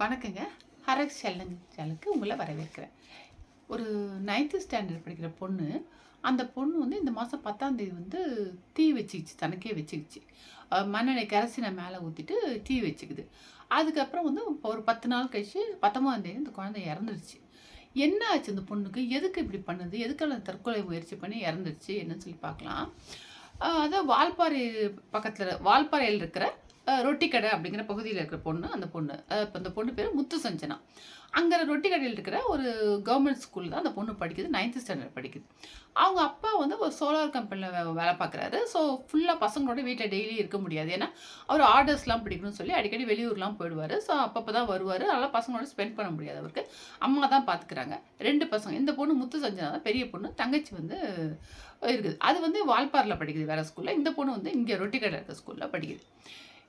வணக்கங்க. ஹரக் செல்லங் சேனலுக்கு உங்களை வரவேற்கிறேன். ஒரு நைன்த்து ஸ்டாண்டர்ட் படிக்கிற பொண்ணு அந்த பொண்ணு வந்து இந்த மாதம் பத்தாந்தேதி வந்து தீ வச்சுக்கிச்சு தனக்கே வச்சுக்கிச்சு. மண்ணெண்ணெய் கரசினை மேலே ஊற்றிட்டு தீ வச்சுக்குது. அதுக்கப்புறம் வந்து இப்போ ஒரு பத்து நாள் கழிச்சு பத்தொம்பதாந்தேதி இந்த குழந்தை இறந்துருச்சு. என்ன ஆச்சு இந்த பொண்ணுக்கு? எதுக்கு இப்படி பண்ணுது? எதுக்கெல்லாம் தற்கொலை முயற்சி பண்ணி இறந்துருச்சு? என்னன்னு சொல்லி பார்க்கலாம். அதான் வால்பாறை பக்கத்தில் வால்பாறையில் இருக்கிற ரொட்டி கடை அப்படிங்கிற பகுதியில் இருக்கிற பொண்ணு அந்த பொண்ணு. இப்போ அந்த பொண்ணு பேர் முத்து சஞ்சனா. அங்கே ரொட்டி கடையில் இருக்கிற ஒரு கவர்மெண்ட் ஸ்கூலில் தான் அந்த பொண்ணு படிக்குது நைன்த்து ஸ்டாண்டர்ட் படிக்குது. அவங்க அப்பா வந்து ஒரு சோலார் கம்பெனியில் வேலை பார்க்குறாரு. ஸோ ஃபுல்லாக பசங்களோட வீட்டில் டெய்லி இருக்க முடியாது. ஏன்னா அவர் ஆர்டர்ஸ்லாம் பிடிக்கணும்னு சொல்லி அடிக்கடி வெளியூர்லாம் போயிடுவார். ஸோ அப்பப்போ தான் வருவார். அதனால் பசங்களோட ஸ்பெண்ட் பண்ண முடியாது அவருக்கு. அம்மா தான் பார்த்துக்கிறாங்க ரெண்டு பசங்க இந்த பொண்ணு முத்து சஞ்சனா தான் பெரிய பொண்ணு தங்கச்சி வந்து இருக்குது. அது வந்து வால்பாரில் படிக்குது வேறு ஸ்கூலில் இந்த பொண்ணு வந்து இங்கே ரொட்டி கடை இருக்கிற ஸ்கூலில் படிக்குது.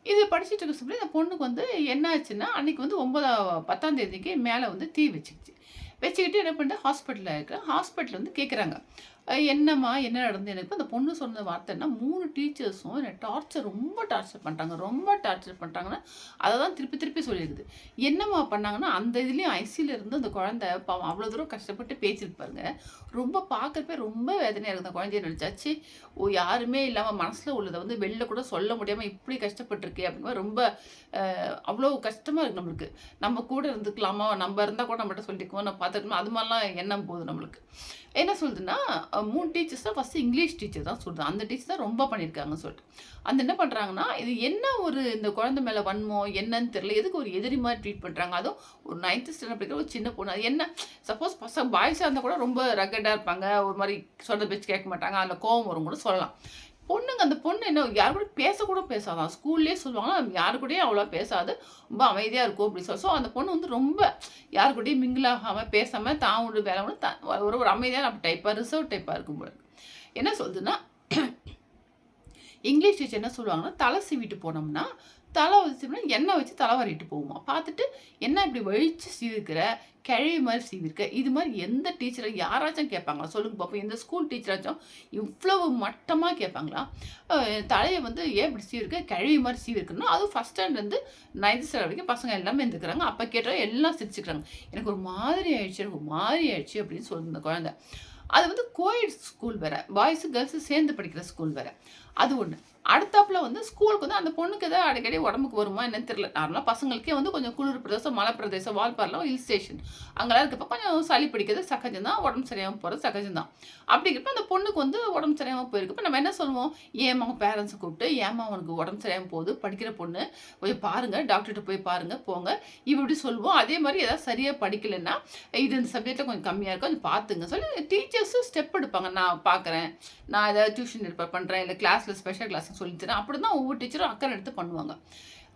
இது படிச்சுட்டு இருக்க சொல்லி இந்த பொண்ணுக்கு வந்து என்ன ஆச்சுன்னா வந்து ஒன்பதாம் பத்தாம் தேதிக்கு மேலே வந்து தீ வச்சுக்கிச்சு வச்சுக்கிட்டு என்ன பண்ணிட்டு ஹாஸ்பிட்டலில் இருக்கிற ஹாஸ்பிட்டலில் வந்து கேட்குறாங்க என்னம்மா என்ன நடந்து எனக்கு அந்த பொண்ணு சொன்ன வார்த்தைன்னா மூணு டீச்சர்ஸும் என்னை டார்ச்சர் ரொம்ப டார்ச்சர் பண்ணுறாங்க ரொம்ப டார்ச்சர் பண்ணுறாங்கன்னா அதை தான் திருப்பி திருப்பி சொல்லியிருக்குது என்னம்மா பண்ணாங்கன்னா அந்த இதுலேயும் ஐசியில் இருந்து அந்த குழந்தை பாவம் அவ்வளோ தூரம் கஷ்டப்பட்டு பேச்சிருப்பாருங்க ரொம்ப பார்க்குறப்ப ரொம்ப வேதனையாக இருக்குது அந்த குழந்தைய நினச்சாச்சு ஓ யாருமே இல்லாமல் மனசில் உள்ளதை வந்து வெளில கூட சொல்ல முடியாமல் இப்படி கஷ்டப்பட்டிருக்கே அப்படின்னு ரொம்ப அவ்வளோ கஷ்டமாக இருக்குது நம்மளுக்கு. நம்ம கூட இருந்துக்கலாமா? நம்ம இருந்தால் கூட நம்மகிட்ட சொல்லிக்குவோம் நம்ம பார்த்துக்கணும்? அது மாதிரிலாம் எண்ணம் போகுது நம்மளுக்கு. என்ன சொல்லுதுன்னா மூணு டீச்சர்ஸ்னால் ஃபஸ்ட்டு இங்கிலீஷ் டீச்சர் தான் சொல்கிறது அந்த டீச்சர் தான் ரொம்ப பண்ணியிருக்காங்கன்னு சொல்லிட்டு. அந்த என்ன பண்ணுறாங்கன்னா இது என்ன ஒரு இந்த குழந்தை மேலே வன்மோ என்னன்னு தெரியல. எதுக்கு ஒரு எதிரி மாதிரி ட்ரீட் பண்ணுறாங்க அதுவும் ஒரு நைன்த்து ஸ்டாண்டர்ட் படிக்கிற ஒரு சின்ன பொண்ணு. அது என்ன? சப்போஸ் பசங்க பாய்ஸாக இருந்தால் கூட ரொம்ப ரகடாக இருப்பாங்க. ஒரு மாதிரி சொல்கிறத பேச்சு கேட்க மாட்டாங்க. அதில் கோவம் வரும் கூட சொல்லலாம். பொண்ணுங்க அந்த பொண்ணு என்ன யாரு கூட பேசக்கூட பேசாதான் ஸ்கூல்லேயே சொல்லுவாங்க யாரு கூடயும் அவ்வளோ பேசாது. ரொம்ப அமைதியாக இருக்கும் அப்படி சொல்லி. ஸோ அந்த பொண்ணு வந்து ரொம்ப யாரு கூடயும் மிங்கிள் ஆகாமல் பேசாமல் தான் உண்டு வேலை ஒன்று த ஒரு ஒரு அமைதியான டைப்பாக ரிசர்வ் டைப்பாக இருக்கும் போல என்ன சொல்லுதுன்னா இங்கிலீஷ் டீச்சர் என்ன சொல்லுவாங்கன்னா தலை சீவிட்டு போனோம்னா தலை வச்சுனா எண்ணெய் வச்சு தலை வரைட்டு போகுமா? பார்த்துட்டு என்ன இப்படி வழித்து சீவிருக்கிற? கிழவி மாதிரி சீவிருக்க. இது மாதிரி எந்த டீச்சரை யாராச்சும் கேட்பாங்களா? சொல்லுங்க பார்ப்போம் எந்த ஸ்கூல் டீச்சராச்சும் இவ்வளவு மட்டமாக கேட்பாங்களா? தலையை வந்து ஏன் இப்படி சீவிருக்க? கிழவி மாதிரி சீவிருக்குன்னா அதுவும் ஃபஸ்ட் ஸ்டாண்ட்லேருந்து நைன்த் ஸ்டாண்டர்ட் வரைக்கும் பசங்க எல்லாமே இருந்துக்கிறாங்க. அப்போ கேட்டால் எல்லாம் சிரிச்சுக்கிறாங்க. எனக்கு ஒரு மாதிரி ஆயிடுச்சு எனக்கு ஒரு மாதிரி ஆயிடுச்சு அப்படின்னு சொல்லுது இந்த குழந்தை. அது வந்து கோயட் ஸ்கூல் வேறு. பாய்ஸு கேர்ள்ஸு சேர்ந்து படிக்கிற ஸ்கூல் வேறு. அது ஒன்று அடுத்தாப்புல வந்து ஸ்கூலுக்கு வந்து அந்த பொண்ணுக்கு ஏதாவது அடிக்கடி உடம்புக்கு வருமா என்னன்னு தெரியல. நார்மலாக பசங்களுக்கே வந்து கொஞ்சம் குளிர் பிரதேசம் மலை பிரதேசம் வால்பார்லாம் ஹில் ஸ்டேஷன் அங்கெல்லாம் இருக்கப்போ கொஞ்சம் சளி பிடிக்கிறது சகஜம் தான் உடம்பு சரியாமல் போகிறது சகஜம் தான் அப்படிங்கிறப்ப அந்த பொண்ணுக்கு வந்து உடம்பு சரியாமல் போயிருக்கப்போ நம்ம என்ன சொல்லுவோம்? ஏமா அவங்க பேரண்ட்ஸை கூப்பிட்டு ஏமா அவனுக்கு உடம்பு சரியாமல் போகுது? படிக்கிற பொண்ணு போய் பாருங்கள் டாக்டர்கிட்ட போய் பாருங்கள் போங்க. இப்படி சொல்லுவோம். அதே மாதிரி ஏதாவது சரியாக படிக்கலைன்னா இது இந்த சப்ஜெக்டில் கொஞ்சம் கம்மியாக இருக்கும் கொஞ்சம் பார்த்துங்க. சொல்லி டீச்சர்ஸும் ஸ்டெப் எடுப்பாங்க. நான் பார்க்குறேன் நான் ஏதாவது டியூஷன் எடுப்ப பண்ணுறேன் இல்லை கிளாஸில் ஸ்பெஷல் கிளாஸ் சொல்லித்தரேன் அப்படி தான் ஒவ்வொரு டீச்சரும் அக்கறை எடுத்து பண்ணுவாங்க.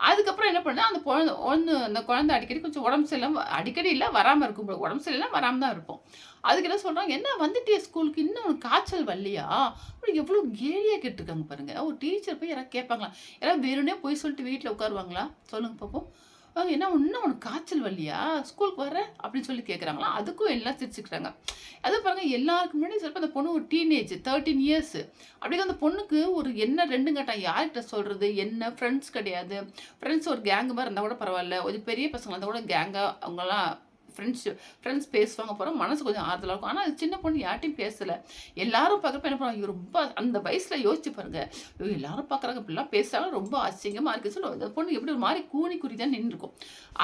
அதுக்கப்புறம் என்ன பண்ணா அந்த குழந்தை ஒன்று அந்த குழந்தை அடிக்கடி கொஞ்சம் உடம்பு சரியில்லாம அடிக்கடி இல்லை வராமல் இருக்கும் உடம்பு சரியில்லாம் வராமல் தான் இருப்போம். அதுக்கு என்ன சொல்கிறாங்க என்ன வந்துட்டே ஸ்கூலுக்கு இன்னும் உனக்கு காய்ச்சல் வரலையா? அப்படி எவ்வளோ கேலியாக கேட்டிருக்காங்க பாருங்கள் ஒரு டீச்சர் போய் யாராவது கேட்பாங்களா? யாராவது வேணும்னே போய் சொல்லிட்டு வீட்டில் உட்காருவாங்களா? சொல்லுங்க பார்ப்போம் என்ன இன்னும் உனக்கு காய்ச்சல் வரலையா? ஸ்கூலுக்கு வர அப்படின்னு சொல்லி கேட்குறாங்களா அதுக்கும் எல்லாம் சிரிச்சுக்கிறாங்க. அது பாருங்கள் எல்லாருக்கும் முன்னாடி சிறப்பு அந்த பொண்ணு ஒரு டீனேஜ் தேர்ட்டீன் இயர்ஸ் அப்படிங்க அந்த பொண்ணுக்கு ஒரு என்ன ரெண்டு கட்டம் யார்கிட்ட சொல்கிறது என்ன? ஃப்ரெண்ட்ஸ் கிடையாது. ஃப்ரெண்ட்ஸ் ஒரு கேங்கு மாதிரி இருந்தால் கூட பரவாயில்ல. கொஞ்சம் பெரிய பசங்க இருந்தால் கூட கேங்காக அவங்களாம் ஃப்ரெண்ட்ஸ் ஃப்ரெண்ட்ஸ் பேசுவாங்க போகிறோம் மனசு கொஞ்சம் ஆறுதலாக இருக்கும். ஆனால் அது சின்ன பொண்ணு யார்ட்டையும் பேசலை. எல்லாரும் பார்க்குறப்ப என்ன பண்ணுவாங்க ரொம்ப அந்த வயசில் யோசிச்சு பாருங்க. ஐயோ, எல்லாரும் பார்க்குறாங்க இப்படிலாம் பேசுகிறாங்க ரொம்ப அசிங்கமாக இருக்குது சொல்லி அந்த பொண்ணு எப்படி ஒரு மாதிரி கூனி குறி தான் நின்றுருக்கும்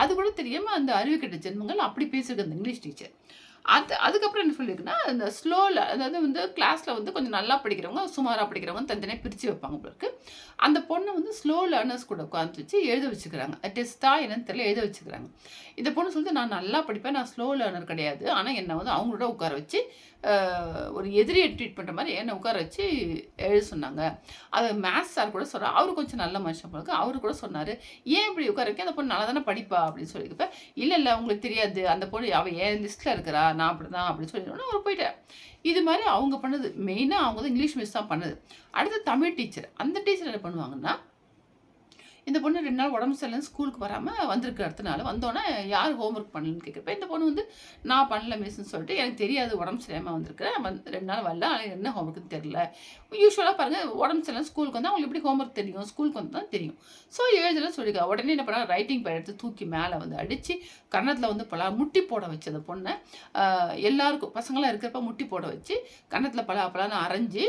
அது கூட தெரியாமல் அந்த அறிவு கெட்ட ஜென்மங்கள் அப்படி பேசியிருக்கு அந்த இங்கிலீஷ் டீச்சர். அது அதுக்கப்புறம் என்ன சொல்லியிருக்குன்னா இந்த ஸ்லோவில் அதாவது வந்து கிளாஸில் வந்து கொஞ்சம் நல்லா படிக்கிறவங்க சுமாராக படிக்கிறவங்க தனித்தனியாக பிரித்து வைப்பாங்க உங்களுக்கு அந்த பொண்ணை வந்து ஸ்லோ லேர்னர்ஸ் கூட உட்காந்து வச்சு எழுத வச்சுக்கிறாங்க. டெஸ்ட்டாக என்னன்னு தெரியல எழுத வச்சுக்கிறாங்க. இந்த பொண்ணு சொல்லிட்டு நான் நல்லா படிப்பேன் நான் ஸ்லோ லேர்னர் கிடையாது. ஆனால் என்னை வந்து அவங்களோட உட்கார வச்சு ஒரு எதிரியை ட்ரீட் பண்ணுற மாதிரி என்னை உட்கார வச்சு எழுத சொன்னாங்க. அது மேத்ஸ் சார் கூட சொல்கிறார் அவரு கொஞ்சம் நல்ல மனுஷன் போல அவர் அவரு கூட சொன்னார் ஏன் இப்படி உட்கார வைக்க அந்த பொண்ணு நல்லா தானே படிப்பா? அப்படின்னு சொல்லியிருக்கப்ப இல்லை இல்லை உங்களுக்கு தெரியாது. அந்த பொண்ணு அவள் என் லிஸ்ட்டில் இருக்கிறா. நான் அப்படி தான் அப்படின்னு சொல்லிடுவோம் அவர் போயிட்டேன் இது மாதிரி அவங்க பண்ணது மெயினாக அவங்க வந்து இங்கிலீஷ் மிஸ் தான் பண்ணுது. அடுத்து தமிழ் டீச்சர் அந்த டீச்சர் என்ன பண்ணுவாங்கன்னா இந்த பொண்ணு ரெண்டு நாள் உடம்பு சரியில்லைன்னு ஸ்கூலுக்கு வராமல் வந்திருக்கு அடுத்த நாள் வந்தோன்னே யார் ஹோம்ஒர்க் பண்ணலன்னு கேட்குறப்ப இந்த பொண்ணு வந்து நான் பண்ணல மிஸ்ன்னு சொல்லிட்டு எனக்கு தெரியாது உடம்பு சரியாமல் வந்திருக்கிறேன் ரெண்டு நாள் வரல ஆனால் என்ன ஹோம் ஹோம்ஒர்க்குன்னு தெரில யூஸ்வலாக பாருங்கள் உடம்பு சரியில்லை ஸ்கூலுக்கு வந்தால் அவங்களுக்கு எப்படி ஹோம் ஒர்க் தெரியும்? ஸ்கூலுக்கு வந்து தான் தெரியும். ஸோ எழுதலாம் சொல்லிக்கா உடனே என்ன பண்ணா ரைட்டிங் பேட் எடுத்து தூக்கி மேலே வந்து அடித்து கன்னத்தில் வந்து பல முட்டி போட வச்சு அந்த பொண்ணை எல்லாருக்கும் பசங்களாம் இருக்கிறப்ப முட்டி போட வச்சு கன்னத்தில் பல பலான்னு அரைஞ்சு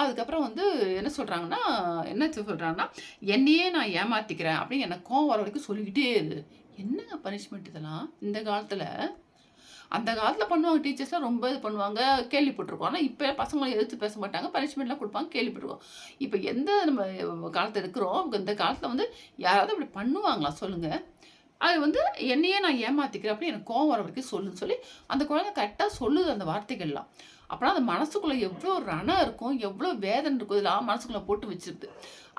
அதுக்கப்புறம் வந்து என்ன சொல்கிறாங்கன்னா என்ன சொல்கிறாங்கன்னா என்னையே நான் ஏமாத்திக்கிறேன் அப்படின்னு எனக்கு கோவம் வர வரைக்கும் சொல்லிக்கிட்டே இரு. என்னங்க பனிஷ்மெண்ட் இதெல்லாம்? இந்த காலத்தில்? அந்த காலத்தில் பண்ணுவாங்க டீச்சர்ஸ்லாம் ரொம்ப இது பண்ணுவாங்க கேள்விப்பட்டிருக்கோம் ஆனால் இப்போ பசங்களை எதிர்த்து பேச மாட்டாங்க பனிஷ்மெண்ட்லாம் கொடுப்பாங்க கேள்விப்பட்டிருக்கோம் இப்போ எந்த நம்ம காலத்தில் இருக்கிறோம் இந்த காலத்தில் வந்து யாராவது அப்படி பண்ணுவாங்களா? சொல்லுங்கள் அது வந்து என்னையே நான் ஏமாத்திக்கிறேன் அப்படின்னு எனக்கு கோவம் வர வரைக்கும் சொல்லுன்னு சொல்லி அந்த குழந்தை கரெக்டாக சொல்லுது அந்த வார்த்தைகள்லாம். அப்போனா அந்த மனசுக்குள்ளே எவ்வளோ ரணம் இருக்கும் எவ்வளோ வேதனை இருக்கும் இதெல்லாம் மனசுக்குள்ளே போட்டு வச்சிருது.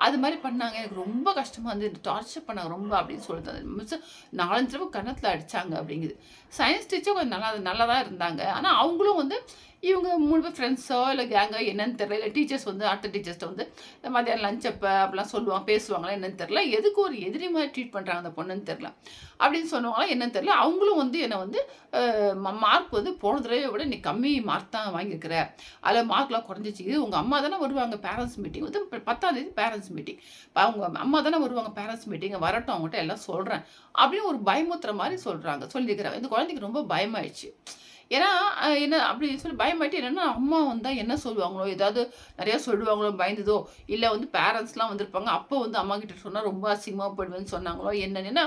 அது மாதிரி பண்ணாங்க. எனக்கு ரொம்ப கஷ்டமாக வந்து டார்ச்சர் பண்ணாங்க ரொம்ப அப்படின்னு சொல்லிட்டு அந்த மிஸ் நாலஞ்சு தடவை கணத்தில் அடித்தாங்க அப்படிங்குது. சயின்ஸ் டீச்சர் கொஞ்சம் நல்லா நல்லா தான் இருந்தாங்க. ஆனால் அவங்களும் வந்து இவங்க மூணு பேர் ஃப்ரெண்ட்ஸோ இல்லை கேங்கோ என்னன்னு தெரியல. இல்லை டீச்சர்ஸ் வந்து அடுத்த டீச்சர்ஸ்ட்ட வந்து இந்த மதியானம் லஞ்ச் அப்போ அப்படிலாம் சொல்லுவாங்க பேசுவாங்களா என்னன்னு தெரில எதுக்கு ஒரு எதிரி மாதிரி ட்ரீட் பண்ணுறாங்க அந்த பொண்ணுன்னு தெரில அப்படின்னு சொன்னவங்களாம் என்னன்னு தெரில அவங்களும் வந்து என்னை வந்து மார்க் வந்து போன தடவை விட நீ கம்மி மார்க் தான் வாங்கியிருக்கிற. அதில் மார்க்லாம் குறைஞ்சிச்சு. இது உங்கள் அம்மா தானே வருவாங்க பேரண்ட்ஸ் மீட்டிங் வந்து பத்தாம் தேதி பேரண்ட்ஸ் மீட்டிங் அவங்க அம்மா தானே வருவாங்க பேரண்ட்ஸ் மீட்டிங் வரட்டும் அவங்ககிட்ட எல்லாம் சொல்கிறேன் அப்படின்னு ஒரு பயமுத்துற மாதிரி சொல்கிறாங்க சொல்லியிருக்கிறாங்க. இந்த குழந்தைக்கு ரொம்ப பயமாயிடுச்சு. ஏன்னா என்ன அப்படி சொல்லி பயமாயிட்டு என்னென்னா அம்மா வந்தால் என்ன சொல்லுவாங்களோ? ஏதாவது நிறையா சொல்லுவாங்களோ? பயந்ததோ? இல்லை வந்து பேரண்ட்ஸ்லாம் வந்திருப்பாங்க. அப்போ வந்து அம்மா கிட்ட சொன்னால் ரொம்ப அசிங்கமாக போயிடுவேன்னு சொன்னாங்களோ? என்னென்னா?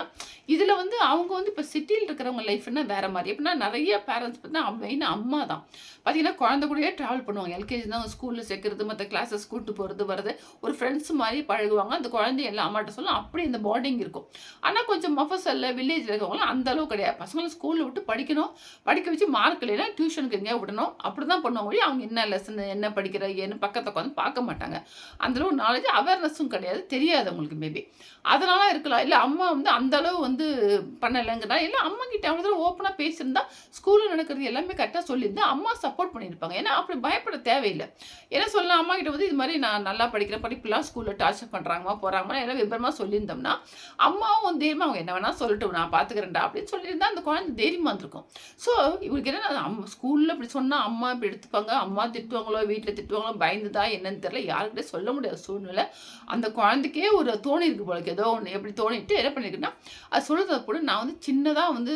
இதில் வந்து அவங்க வந்து இப்போ சிட்டியில் இருக்கிறவங்க லைஃப்னா வேறு மாதிரி. எப்படின்னா நிறைய பேரண்ட்ஸ் பார்த்தீங்கன்னா மெயினாக அம்மா தான். பார்த்தீங்கன்னா குழந்தை கூடயே ட்ராவல் பண்ணுவாங்க. எல்கேஜி தான் ஸ்கூலில் சேர்க்கறது மற்ற கிளாஸஸ் கூட்டு போகிறது வர்றது. ஒரு ஃப்ரெண்ட்ஸ் மாதிரி பழகுவாங்க. அந்த குழந்தை எல்லாம் அம்மாட்ட சொல்லும் அப்படி இந்த பாண்டிங் இருக்கும். ஆனால் கொஞ்சம் மஃபசல்ல வில்லேஜில் இருக்கவங்களாம் அந்த அளவு கிடையாது. பசங்களை ஸ்கூலில் விட்டு படிக்கணும். படிக்க வச்சு மார்க் இல்லைன்னா டியூஷனுக்கு எங்கேயா விடணும். அப்படி தான் பண்ணுவாங்க ஒழிய அவங்க என்ன லெசன் என்ன படிக்கிற ஏன்னு பக்கத்தை உட்காந்து பார்க்க மாட்டாங்க. அந்த அளவு நாலேஜ் அவேர்னஸும் கிடையாது. தெரியாது அவங்களுக்கு மேபி அதனால இருக்கலாம். இல்லை அம்மா வந்து அந்த அளவு வந்து பண்ணலைங்கிறா இல்லை அம்மா கிட்ட அவங்க ஓப்பனாக பேசியிருந்தா ஸ்கூலில் நடக்கிறது எல்லாமே கரெக்டாக சொல்லியிருந்தா அம்மா சப்போர்ட் பண்ணியிருப்பாங்க. ஏன்னா அப்படி பயப்பட தேவையில்லை. என்ன சொல்லலாம் அம்மா கிட்ட வந்து இது மாதிரி நான் நல்லா படிக்கிறேன் படிப்புலாம் ஸ்கூலில் டார்ச்சர் பண்ணுறாங்கம்மா போகிறாங்கம்மா எல்லாம் விபரமாக சொல்லியிருந்தோம்னா அம்மாவும் தைரியமாக அவங்க என்ன வேணால் சொல்லட்டும் நான் பார்த்துக்கிறேன்டா அப்படின்னு சொல்லியிருந்தா அந்த குழந்தை தைரியமாக இருந்திருக்கும் ஸோ இவருக்கு என்ன அம் ஸ்கூலில் இப்படி சொன்னால் அம்மா இப்படி எடுத்துப்பாங்க அம்மா திட்டுவாங்களோ வீட்டில் திட்டுவாங்களோ பயந்துதா என்னன்னு தெரில யாருக்கிட்டே சொல்ல முடியாத சூழ்நிலை. அந்த குழந்தைக்கே ஒரு தோணி இருக்கு போலக்கு ஏதோ ஒன்று எப்படி தோணிட்டு என்ன பண்ணிருக்குன்னா அது சொல்கிறத கூட நான் வந்து சின்னதாக வந்து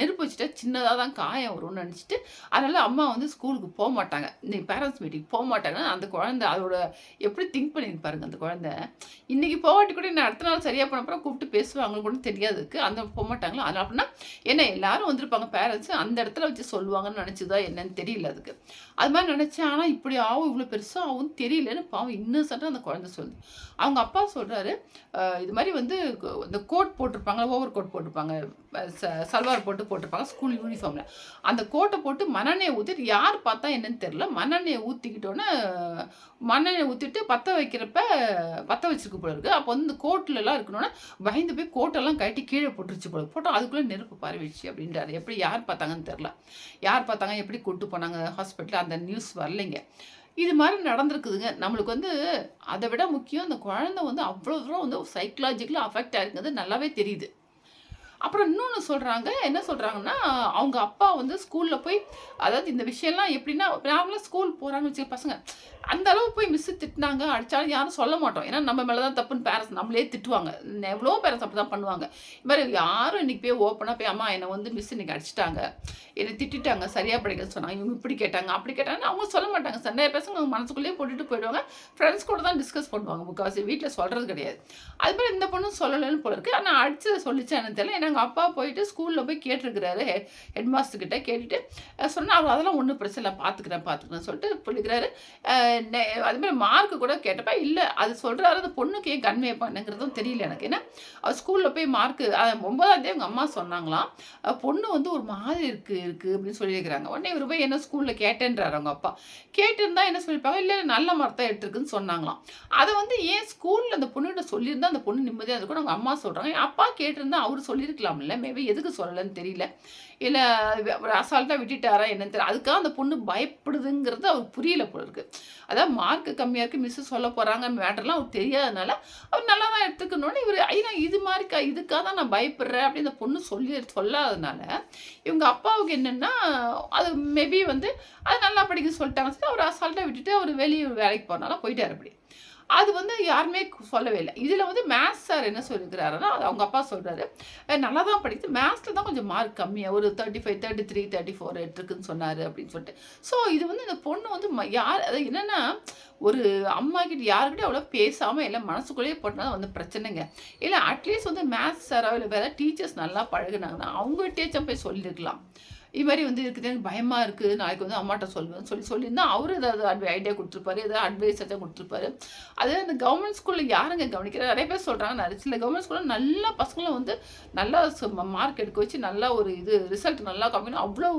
நெருப்பு வச்சுட்டேன் சின்னதாக தான் காயம் வரும்னு நினச்சிட்டு அதனால் அம்மா வந்து ஸ்கூலுக்கு போக மாட்டாங்க. இந்த பேரண்ட்ஸ் மீட்டிங் போக மாட்டாங்க அந்த குழந்தை அதோட எப்படி திங்க் பண்ணியிருக்கு பாருங்க அந்த குழந்தை. இன்னைக்கு போகாட்டி கூட நான் அடுத்த நாள் சரியாக பண்ண அப்புறம் கூப்பிட்டு பேசுவாங்க கூட தெரியாதுக்கு அந்த போக மாட்டாங்களா? அதனால் அப்படின்னா என்ன எல்லாரும் வந்திருப்பாங்க பேரண்ட்ஸ் அந்த இடத்துல வச்சு சொல்லுவாங்கன்னு நினச்சிதா என்னன்னு தெரியல அதுக்கு. அது மாதிரி நினச்சேன். ஆனால் இப்படி ஆகும் இவ்வளோ பெருசாக ஆகும் தெரியலன்னு பாவம் இன்னசென்ட்டாக அந்த குழந்தை சொல்லுது. அவங்க அப்பா சொல்கிறாரு இது மாதிரி வந்து இந்த கோட் போட்டிருப்பாங்க ஓவர் கோட் போட்டிருப்பாங்க. ச- சல்வார் போட்டு போட்டிருப்பாங்க ஸ்கூல் யூனிஃபார்மில். அந்த கோட்டை போட்டு மண்ணெண்ணெயை ஊற்றிட்டு யார் பார்த்தா என்னன்னு தெரில மண்ணெண்ணெயை ஊற்றிக்கிட்டோன்னே மண்ணெண்ணெய் ஊற்றிட்டு பற்ற வைக்கிறப்ப பற்ற வச்சிருக்கு போல இருக்குது அப்போ வந்து இந்த கோட்டிலலாம் இருக்கணும்னா பயந்து போய் கோட்டெல்லாம் கட்டி கீழே போட்டுருச்சு போல போட்டோம் அதுக்குள்ளே நெருப்பு பரவிடுச்சு அப்படின்றாரு. எப்படி யார் பார்த்தாங்கன்னு தெரில யார் பார்த்தாங்க எப்படி கூட்டு போனாங்க ஹாஸ்பிட்டலில் அந்த நியூஸ் வரலைங்க. இது மாதிரி நடந்திருக்குதுங்க. நம்மளுக்கு வந்து அதை விட முக்கியம் அந்த குழந்தை வந்து அவ்வளோ தூரம் வந்து சைக்கலாஜிக்கலாக அஃபெக்ட் ஆகிருக்குது நல்லாவே தெரியுது. அப்புறம் இன்னொன்று சொல்கிறாங்க என்ன சொல்கிறாங்கன்னா அவங்க அப்பா வந்து ஸ்கூலில் போய் அதாவது இந்த விஷயம்லாம் எப்படின்னா நார்மலாக ஸ்கூல் போகிறான்னு வச்சு பசங்க அந்த அளவு போய் மிஸ்ஸு திட்டினாங்க அடித்தாலும் யாரும் சொல்ல மாட்டோம். ஏன்னா நம்ம மேலே தான் தப்புன்னு பேரண்ட்ஸ் நம்மளே திட்டுவாங்க. எவ்வளோ பேரண்ட்ஸ் அப்படி தான் பண்ணுவாங்க. இது மாதிரி யாரும் இன்னைக்கு போய் ஓப்பனாக போய் அம்மா என்னை வந்து மிஸ் இன்னைக்கு அடிச்சிட்டாங்க. என்னை திட்டிட்டாங்க சரியாக படிக்க சொன்னாங்க. இவங்க இப்படி கேட்டாங்க அப்படி கேட்டாங்கன்னு அவங்க சொல்ல மாட்டாங்க. சார் நிறைய பசங்க அவங்க மனசுக்குள்ளேயே போட்டுட்டு போயிடுவாங்க. ஃப்ரெண்ட்ஸ் கூட தான் டிஸ்கஸ் பண்ணுவாங்க. முக்கால்வாசி வீட்டில் சொல்கிறது கிடையாது. அது மாதிரி இந்த பொண்ணும் சொல்லலைன்னு போல இருக்கு. ஆனால் அடிச்சதை சொல்லிச்சேன்னு தெரியல. ஏன்னா எங்கள் அப்பா போயிட்டு ஸ்கூலில் போய் கேட்டிருக்கிறாரு ஹெட் மாஸ்டர்கிட்ட கேட்டுட்டு சொன்னால் அவர் அதெல்லாம் ஒன்றும் பிரச்சனை இல்லை பார்த்துக்கிறேன் பார்த்துக்கிறேன் சொல்லிட்டு பிள்ளைக்கிறாரு அதுமாதிரி மார்க்கு கூட கேட்டப்ப இல்லை அது சொல்கிறாரு அந்த பொண்ணுக்கு ஏன் கன்வே பண்ணுங்கிறதும் தெரியல எனக்கு. ஏன்னா அவர் ஸ்கூலில் போய் மார்க்கு ஒன்பதாம் தேதி அவங்க அம்மா சொன்னாங்களாம் பொண்ணு வந்து ஒரு மாதிரி இருக்கு இருக்கு அப்படின்னு சொல்லியிருக்கிறாங்க. உடனே இவர் போய் என்ன ஸ்கூலில் கேட்டேன்றாரு அவங்க அப்பா. கேட்டிருந்தா என்ன சொல்லியிருப்பாங்க இல்லை நல்ல மரத்தை எடுத்துருக்குன்னு சொன்னாங்களாம். அதை வந்து ஏன் ஸ்கூலில் அந்த பொண்ணுகிட்ட சொல்லியிருந்தா அந்த பொண்ணு நிம்மதியாக இருக்கும் அவங்க அம்மா சொல்கிறாங்க என் அப்பா கேட்டிருந்தா அவர் சொல்லியிருக்கலாம்ல மேபி எதுக்கு சொல்லலைன்னு தெரியல. இல்லை ஒரு அசால்ட்டாக விட்டுட்டாரா என்னன்னு தெரியல. அதுக்காக அந்த பொண்ணு பயப்படுதுங்கிறது அவருக்கு புரியல போல இருக்கு. அதான் மார்க் கம்மியாக இருக்குது மிஸ்ஸு சொல்ல போகிறாங்க மேட்டர்லாம் அவருக்கு தெரியாதனால அவர் நல்லா தான் எடுத்துக்கணும்னு இவர் ஐயா இது மாதிரிக்கா இதுக்காக தான் நான் பயப்படுறேன் அப்படின்னு அந்த பொண்ணு சொல்லி சொல்லாதனால இவங்க அப்பாவுக்கு என்னென்னா அது மேபி வந்து அது நல்லா படிக்க சொல்லிட்டாங்க. சரி அவர் அசால்ட்டாக விட்டுட்டு அவர் வெளியே வேலைக்கு போனாலும் போயிட்டார் அப்படி. அது வந்து யாருமே சொல்லவே இல்லை. இதில் வந்து மேத்ஸ் சார் என்ன சொல்லியிருக்கிறாருன்னா அவங்க அப்பா சொல்கிறாரு நல்லா தான் படித்து மேத்ஸில் தான் கொஞ்சம் மார்க் கம்மியாக ஒரு thirty five thirty three thirty four எடுத்துருக்குன்னு சொன்னார் அப்படின்னு சொல்லிட்டு. ஸோ இது வந்து இந்த பொண்ணு வந்து ம யார் அது என்னென்னா ஒரு அம்மா கிட்ட யாருக்கிட்டே அவ்வளோ பேசாமல் எல்லாம் மனசுக்குள்ளேயே போட்டால் வந்து பிரச்சனைங்க. இல்லை அட்லீஸ்ட் வந்து மேத்ஸ் சாரோ இல்லை வேறு டீச்சர்ஸ் நல்லா பழகுனாங்கன்னா அவங்ககிட்டேச்சும் போய் சொல்லியிருக்கலாம் இது மாதிரி வந்து இருக்குது எனக்கு பயமாக இருக்குது நாளைக்கு வந்து அம்மாட்ட சொல்லுவேன் சொல்லி சொல்லியிருந்தா அவர் ஏதாவது அட்வை ஐடியா கொடுத்துருப்பாரு ஏதாவது அட்வைஸ் ஏதாவது கொடுத்துருப்பாரு. அது அந்த கவர்மெண்ட் ஸ்கூலில் யாருங்க கவனிக்கிற? நிறைய பேர் சொல்கிறாங்க நிறைய சில கவர்மெண்ட் ஸ்கூலில் நல்லா பசங்களும் வந்து நல்லா மார்க் எடுக்க வச்சு நல்லா ஒரு இது ரிசல்ட் நல்லா காமிக்கணும். அவ்வளோ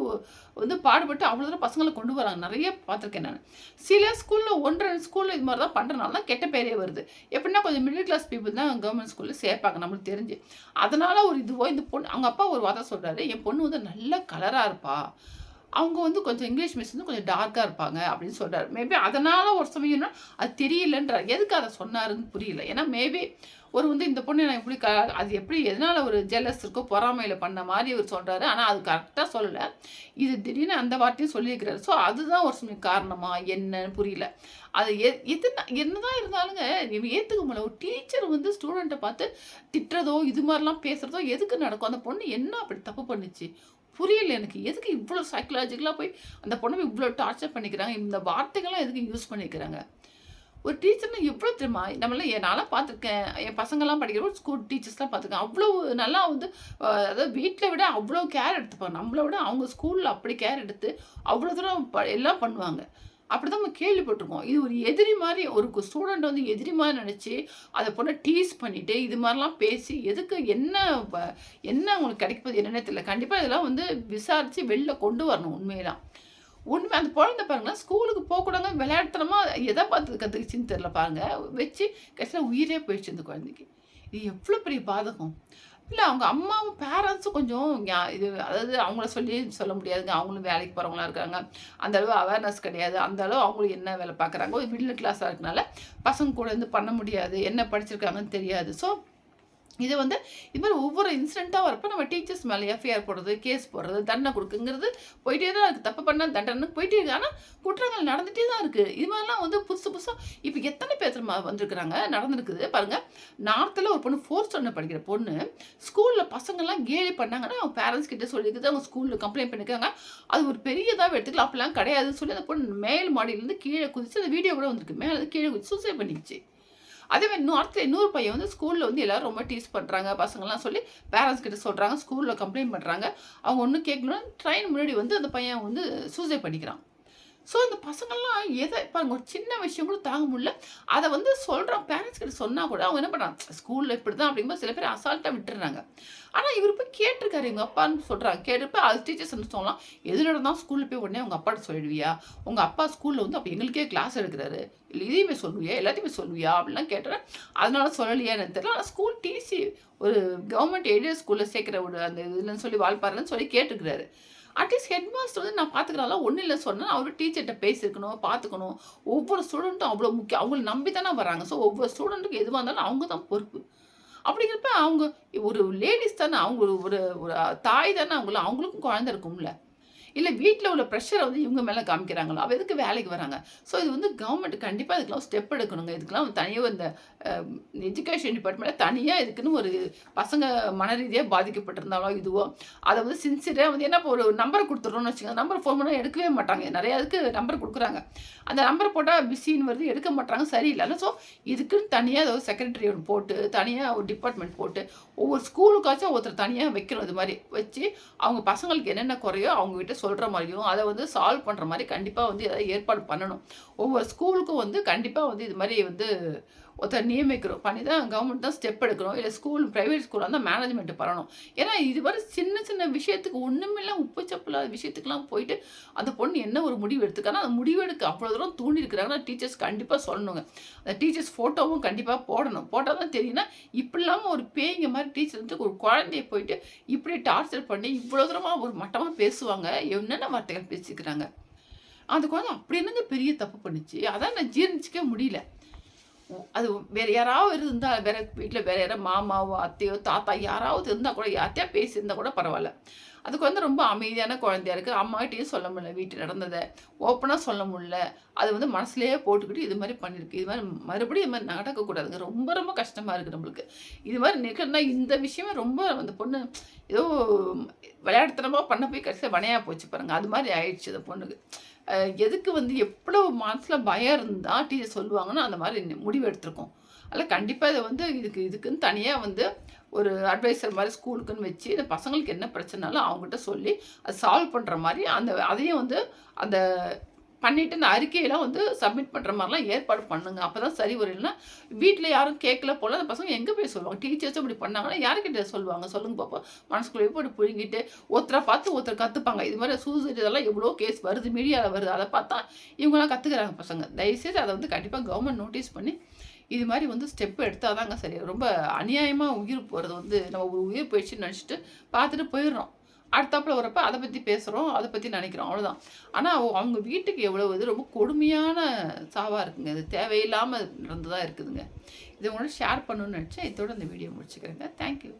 வந்து பாடுபட்டு அவ்வளோ தூரம் பசங்களை கொண்டு வராங்க. நிறைய பார்த்துருக்கேன் நான். சில ஸ்கூலில் ஒன்றரை ஸ்கூலில் இது மாதிரி தான் பண்ணுறனால தான் கெட்ட பேரே வருது. எப்படின்னா கொஞ்சம் மிடில் கிளாஸ் பீப்புள் தான் கவர்மெண்ட் ஸ்கூலில் சேர்ப்பாங்க நம்மளுக்கு தெரிஞ்சு. அதனால் ஒரு இதுவோ இந்த பொண்ணு அவங்க அப்பா ஒரு வார்த்தை சொல்கிறாரு என் பொண்ணு வந்து நல்ல கலராக டார்க்காக இருப்பா. அவங்க வந்து கொஞ்சம் இங்கிலீஷ் மிஸ் வந்து கொஞ்சம் டார்க்காக இருப்பாங்க அப்படின்னு சொல்கிறார் மேபி அதனால் ஒரு சமயம்னா அது தெரியலன்றார். எதுக்கு அதை சொன்னாருன்னு புரியல. ஏன்னா மேபி ஒரு வந்து இந்த பொண்ணு நான் எப்படி க அது எப்படி எதனால் ஒரு ஜெலஸ் இருக்கோ பொறாமையில் பண்ண மாதிரி அவர் சொல்கிறாரு ஆனால் அது கரெக்டாக சொல்லலை. இது திடீர்னு அந்த வார்த்தையும் சொல்லியிருக்கிறாரு. ஸோ அதுதான் ஒரு சமயம் காரணமாக என்னன்னு புரியல. அது எ எது என்னதான் இருந்தாலுங்க நீ ஏற்றுக்க முடியல. ஒரு டீச்சர் வந்து ஸ்டூடெண்ட்டை பார்த்து திட்டுறதோ இது மாதிரிலாம் பேசுகிறதோ எதுக்கு நடக்கும்? அந்த பொண்ணு என்ன அப்படி தப்பு பண்ணுச்சு? புரியல எனக்கு. எதுக்கு இவ்வளோ சைக்கலாஜிக்கலாக போய் அந்த பொண்ணை இவ்வளோ டார்ச்சர் பண்ணிக்கிறாங்க? இந்த வார்த்தைகள்லாம் எதுக்கு யூஸ் பண்ணிக்கிறாங்க? ஒரு டீச்சர்னா எவ்வளோ தெரியுமா? நம்மளாம் என்னால் பார்த்துருக்கேன். என் பசங்கள்லாம் படிக்கிற ஸ்கூல் டீச்சர்ஸ்லாம் பார்த்துருக்கேன். அவ்வளோ நல்லா வந்து அதாவது வீட்டில் விட அவ்வளோ கேர் எடுத்துப்பாங்க. நம்மளை விட அவங்க ஸ்கூலில் அப்படி கேர் எடுத்து அவ்வளோ தூரம் எல்லாம் பண்ணுவாங்க. அப்படி தான் நம்ம கேள்விப்பட்டிருக்கோம். இது ஒரு எதிரி மாதிரி ஒரு ஸ்டூடெண்ட் வந்து எதிரி மாதிரி நினச்சி அதை பொண்ணை டீஸ் பண்ணிவிட்டு இது மாதிரிலாம் பேசி எதுக்கு என்ன என்ன உங்களுக்கு கிடைக்கப்போது என்னென்ன தெரியல. கண்டிப்பாக இதெல்லாம் வந்து விசாரித்து வெளில கொண்டு வரணும் உண்மையெல்லாம் உண்மை அந்த குழந்தை பாருங்களேன் ஸ்கூலுக்கு போகக்கூடாங்க விளையாட்டுத்தனமாக எதை பார்த்து கற்றுக்குச்சின்னு தெரில பாருங்கள் வச்சு கடைசியில் உயிரே போயிடுச்சு இந்த குழந்தைக்கு. இது எவ்வளோ பெரிய பாதகம். இல்லை அவங்க அம்மாவும் பேரண்ட்ஸும் கொஞ்சம் இது அதாவது அவங்கள சொல்லி சொல்ல முடியாதுங்க. அவங்களும் வேலைக்கு போகிறவங்களா இருக்காங்க. அந்த அளவு அவேர்னஸ் கிடையாது. அந்த அளவு அவங்களும் என்ன வேலை பார்க்குறாங்க? ஒரு மிடில் கிளாஸாக இருக்கனால பசங்க கூட இருந்து பண்ண முடியாது. என்ன படிச்சிருக்காங்கன்னு தெரியாது. ஸோ இது வந்து இது மாதிரி ஒவ்வொரு இன்சிடெண்ட்டாக வரப்போ நம்ம டீச்சர்ஸ் மேலே எஃப்ஐஆர் போடுறது கேஸ் போடுறது தண்டனை கொடுக்குங்கிறது போயிட்டே தான் இருக்குது தப்பு பண்ணால் தண்டனை போயிட்டே இருக்குது ஆனால் குற்றங்கள் நடந்துகிட்டே தான் இருக்குது இது மாதிரிலாம் வந்து புதுசு புதுசாக இப்போ எத்தனை பேர் வந்திருக்கிறாங்க? நடந்துருக்குது. பாருங்கள் நார்த்தில் ஒரு பொண்ணு ஃபோர்த் ஸ்டாண்டர்ட் படிக்கிற பொண்ணு ஸ்கூலில் பசங்கள்லாம் கேலி பண்ணாங்கன்னா அவங்க பேரண்ட்ஸ் கிட்டே சொல்லியிருக்குது. அவங்க ஸ்கூலில் கம்ப்ளைண்ட் பண்ணியிருக்காங்க. அது ஒரு பெரியதாக எடுத்துக்கலாம். அப்படிலாம் கிடையாதுன்னு சொல்லி அந்த பொண்ணு மேல் மாடியிலேருந்து கீழே குதிச்சு அந்த வீடியோ கூட வந்திருக்கு. மேலே கீழே குதிச்சு சூசைட் பண்ணிடுச்சு அதே மாதிரி இன்னொருத்தில் இன்னொரு பையன் வந்து ஸ்கூலில் வந்து எல்லோரும் ரொம்ப டீஸ் பண்ணுறாங்க பசங்கள்லாம் சொல்லி பேரண்ட்ஸ் கிட்ட சொல்கிறாங்க ஸ்கூலில் கம்ப்ளைண்ட் பண்ணுறாங்க அவங்க ஒன்றும் கேட்கணும்னா ட்ரெயின் முன்னாடி வந்து அந்த பையன் வந்து சூசைட் பண்ணிக்கிறான். ஸோ இந்த பசங்கள்லாம் எதை பாருங்க ஒரு சின்ன விஷயம் கூட தாங்க முடியல. அதை வந்து சொல்கிறோம் பேரண்ட்ஸ் கிட்ட சொன்னால் கூட அவங்க என்ன பண்ணுறாங்க ஸ்கூலில் இப்படி தான் அப்படிங்கும்போது சில பேர் அசால்ட்டாக விட்டுறாங்க. ஆனால் இவர் போய் கேட்டிருக்காரு எங்கள் அப்பான்னு சொல்கிறாங்க கேட்டுப்ப அது டீச்சர்ஸ் என்ன சொல்லலாம் எது நடந்தால் ஸ்கூலில் போய் உடனே உங்கள் அப்பாட்ட சொல்லிடுவியா? உங்கள் அப்பா ஸ்கூலில் வந்து அப்போ எங்களுக்கே கிளாஸ் எடுக்கிறாரு. இல்லை இதையுமே சொல்லுவியா? எல்லாத்தையுமே சொல்லுவியா? அப்படிலாம் கேட்டுறேன் அதனால சொல்லலையான்னு தெரியல. ஆனால் ஸ்கூல் டிசி ஒரு கவர்மெண்ட் எய்டட் ஸ்கூலில் சேர்க்குற ஒரு அந்த இதுலன்னு சொல்லி வாழ்ப்பாருன்னு சொல்லி கேட்டுக்கிறாரு அட்லீஸ்ட் ஹெட் மாஸ்டர் வந்து நான் பார்த்துக்கிறாலாம் ஒன்றும் இல்லை சொன்னால் அவர் டீச்சர்கிட்ட பேசியிருக்கணும் பார்த்துக்கணும் ஒவ்வொரு ஸ்டூடெண்ட்டும் அவ்வளோ முக்கியம். அவங்களை நம்பி தானே வராங்க. ஸோ ஒவ்வொரு ஸ்டூடெண்ட்டுக்கு எதுவாக இருந்தாலும் அவங்க தான் பொறுப்பு. அப்படிங்கிறப்ப அவங்க ஒரு லேடிஸ் தானே அவங்க ஒரு ஒரு தாய் தானே அவங்கள அவங்களுக்கும் குழந்தை இருக்கும்ல. இல்லை வீட்டில் உள்ள ப்ரெஷரை வந்து இவங்க மேலே காமிக்கிறாங்களோ? அவள் எதுக்கு வேலைக்கு வராங்க? ஸோ இது வந்து கவர்மெண்ட் கண்டிப்பாக இதுக்கெல்லாம் ஸ்டெப் எடுக்கணுங்க. இதுக்கெல்லாம் தனியாக இந்த எஜுகேஷன் டிபார்ட்மெண்ட்டில் தனியாக இதுக்குன்னு ஒரு பசங்க மன ரீதியாக பாதிக்கப்பட்டிருந்தாலோ இதுவோ அதை வந்து சின்சியராக வந்து என்ன ஒரு நம்பர் கொடுத்துட்றோம்னு வச்சுக்கோங்க. நம்பர் ஃபோன் பண்ணால் எடுக்கவே மாட்டாங்க. நிறையா இதுக்கு நம்பர் கொடுக்குறாங்க. அந்த நம்பர் போட்டால் பிஸின்னு வருது எடுக்க மாட்டாங்க. சரியில்லை. ஸோ இதுக்குன்னு தனியாக ஏதோ செக்ரட்டரி ஒன்று போட்டு தனியாக ஒரு டிபார்ட்மெண்ட் போட்டு ஒவ்வொரு ஸ்கூலுக்காச்சும் ஒருத்தர் தனியாக வைக்கணும் இது மாதிரி வச்சு அவங்க பசங்களுக்கு என்னென்ன குறையோ அவங்ககிட்ட சொல்கிற மாதிரியும் அதை வந்து சால்வ் பண்ணுற மாதிரி கண்டிப்பாக வந்து எதாவது ஏற்பாடு பண்ணணும். ஒவ்வொரு ஸ்கூலுக்கும் வந்து கண்டிப்பாக வந்து இது மாதிரி வந்து ஒருத்தர் நியமிக்கிறோம். பண்ணி தான் கவர்மெண்ட் தான் ஸ்டெப் எடுக்கணும் இல்லை ஸ்கூல் ப்ரைவேட் ஸ்கூலாக இருந்தால் மேனேஜ்மெண்ட் பண்ணணும். ஏன்னா இது மாதிரி சின்ன சின்ன விஷயத்துக்கு ஒன்றுமில்ல உப்பு சப்பில்லாத விஷயத்துக்குலாம் போயிட்டு அந்த பொண்ணு என்ன ஒரு முடிவு எடுத்துக்கானா அந்த முடிவெடுக்க அவ்வளோ தூரம் தூண்டிருக்கிறாங்கன்னா டீச்சர்ஸ் கண்டிப்பாக சொல்லணுங்க. அந்த டீச்சர்ஸ் ஃபோட்டோவும் கண்டிப்பாக போடணும். போட்டால் தான் தெரியும்னா இப்படி இல்லாமல் ஒரு பேய்ங்க மாதிரி டீச்சர் வந்து ஒரு குழந்தைய போயிட்டு இப்படி டார்ச்சர் பண்ணி இவ்வளோ தூரமாக ஒரு மட்டமாக பேசுவாங்க. என்னென்ன வார்த்தைகள் பேசிக்கிறாங்க? அந்த குழந்தை அப்படி என்னங்க பெரிய தப்பு பண்ணுச்சு? அதான் நான் ஜீரணிச்சிக்க முடியல. அது வேற யாராவது இருந்தால் வேற வீட்டில் வேற யாராவது மாமாவோ அத்தையோ தாத்தா யாராவது இருந்தால் கூட யார்கிட்டயா பேசியிருந்தால் கூட பரவாயில்ல. அதுக்கு வந்து ரொம்ப அமைதியான குழந்தையா இருக்குது அம்மாகிட்டையும் சொல்ல முடியல வீட்டில் நடந்ததை. ஓப்பனாக சொல்ல முடியல. அது வந்து மனசுலேயே போட்டுக்கிட்டு இது மாதிரி பண்ணியிருக்கு. இது மாதிரி மறுபடியும் இது மாதிரி நடக்கக்கூடாதுங்க. ரொம்ப ரொம்ப கஷ்டமாக இருக்குது நம்மளுக்கு. இது மாதிரி நிற்கிறனா இந்த விஷயமே ரொம்ப அந்த பொண்ணு ஏதோ விளையாட்டுத்தனமாக பண்ண போய் கடைசியாக வனையா போச்சு பாருங்கள் அது மாதிரி ஆயிடுச்சு அந்த பொண்ணுக்கு. எதுக்கு வந்து எவ்வளோ மனசில் பயம் இருந்தால் டீச்சர் சொல்லுவாங்கன்னா அந்த மாதிரி முடிவு எடுத்திருக்கோம். அதில் கண்டிப்பாக இதை வந்து இதுக்கு இதுக்குன்னு தனியாக வந்து ஒரு அட்வைசர் மாதிரி ஸ்கூலுக்குன்னு வச்சு இந்த பசங்களுக்கு என்ன பிரச்சனைனாலும் அவங்ககிட்ட சொல்லி அதை சால்வ் பண்ணுற மாதிரி அந்த அதையும் வந்து அந்த பண்ணிவிட்டு இந்த அறிக்கையெல்லாம் வந்து சப்மிட் பண்ணுற மாதிரிலாம் ஏற்பாடு பண்ணுங்க. அப்போ தான் சரி வரும் இல்லைன்னா வீட்டில் யாரும் கேட்கல போல அந்த பசங்க எங்கே போய் சொல்லுவாங்க? டீச்சர்ஸும் இப்படி பண்ணாங்கன்னா யாருக்கிட்ட சொல்லுவாங்க? சொல்லுங்க பாப்போம் மனசுக்குள்ளே போட்டு புழுங்கிட்டு ஒருத்தரை பார்த்து ஒருத்தர் கற்றுப்பாங்க இது மாதிரி சூசைட் இதெல்லாம் எவ்வளோ கேஸ் வருது? மீடியாவில் வருது. அதை பார்த்தா இவங்களாம் கற்றுக்குறாங்க பசங்க. தயவுசெய்து அதை வந்து கண்டிப்பாக கவர்மெண்ட் நோட்டீஸ் பண்ணி இது மாதிரி வந்து ஸ்டெப் எடுத்தால் தாங்க சரி. ரொம்ப அநியாயமாக உயிர் போகிறது வந்து நம்ம ஒரு உயிர் போயிடுச்சுன்னு நினச்சிட்டு பார்த்துட்டு போயிடுறோம். அடுத்தாப்புல வரப்ப அதை பற்றி பேசுகிறோம் அதை பற்றி நினைக்கிறோம் அவ்வளோதான் ஆனால் அவங்க வீட்டுக்கு எவ்வளோ இது ரொம்ப கொடுமையான சாவாக இருக்குங்க. அது தேவையில்லாமல் நடந்ததாக இருக்குதுங்க. இதை உங்களோட ஷேர் பண்ணணும்னு நினச்சேன். இதோட இந்த வீடியோ முடிச்சுக்கிறேங்க. தேங்க்யூ